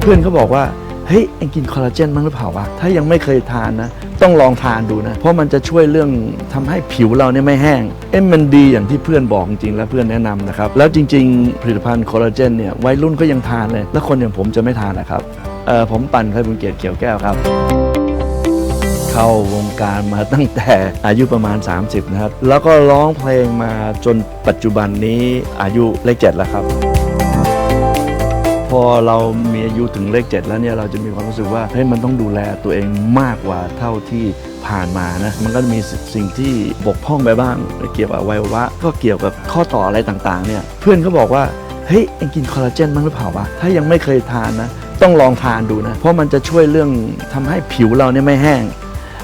เพื่อนเขาบอกว่า เฮ้ยเอ็งกินคอลลาเจนมั้งหรือเปล่าวะ ถ้ายังไม่เคยทานนะ ต้องลองทานดูนะ เพราะมันจะช่วยเรื่องทำให้ผิวเราเนี่ยไม่แห้ง เอ็มมันดีอย่างที่เพื่อนบอกจริงๆ และเพื่อนแนะนำนะครับ แล้วจริง ๆ ผลิตภัณฑ์คอลลาเจนเนี่ยวัยรุ่นก็ยังทานเลย แล้วคนอย่างผมจะไม่ทานนะครับเออผมปั่นไพบุญเกียรติเขียวแก้วครับ เข้าวงการมาตั้งแต่อายุประมาณ 30 นะครับ แล้วก็ร้องเพลงมาจนปัจจุบันนี้อายุเลขเจ็ดแล้วครับ พอเรามีอายุถึงเลขเจ็ดแล้วเนี่ยเราจะมีความรู้สึกว่าเฮ้ยมันต้องดูแลตัวเองมากกว่าเท่าที่ผ่านมานะมันก็จะมีสิ่งที่บกพร่องไปบ้าง เกี่ยวกับวัยวะก็เกี่ยวกับข้อต่ออะไรต่างๆเนี่ยเพื่อนเขาบอกว่าเฮ้ยเอ็งกินคอลลาเจนมั้งหรือเปล่าวะถ้ายังไม่เคยทานนะต้องลองทานดูนะ เพราะมันจะช่วยเรื่องทำให้ผิวเราเนี่ยไม่แห้ง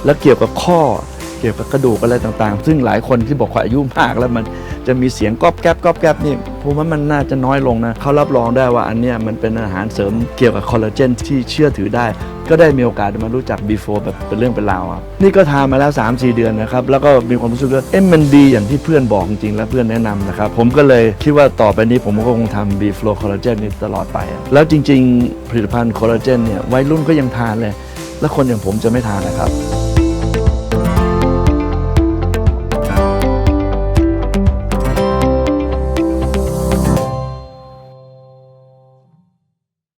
แล้วเกี่ยวกับข้อเกี่ยวกับกระดูกอะไรต่างๆ ซึ่งหลายคนที่บอกว่าอายุมากแล้วมันจะมีเสียงก๊อบแก๊บก๊อบแก๊บนี่ ผมว่ามันน่าจะน้อยลงนะเขารับรองได้ว่าอันเนี้ยมันเป็นอาหารเสริมเกี่ยวกับคอลลาเจนที่เชื่อถือได้ ก็ได้มีโอกาสมารู้จัก before แบบเป็นเรื่องเป็นราวครับนี่ก็ทานมาแล้ว 3-4 เดือนนะครับ แล้วก็มีความรู้สึกว่าเอ๊ะมันดีอย่างที่เพื่อนบอกจริงและเพื่อนแนะนำนะครับผมก็เลยคิดว่าต่อไปนี้ผมก็คงทำ b f l o w collagen นี้ตลอดไป แล้วจริง ๆ ผลิตภัณฑ์คอลลาเจนเนี่ยวัยรุ่นก็ยังทานเลย แล้วคนอย่างผมจะไม่ทานนะครับ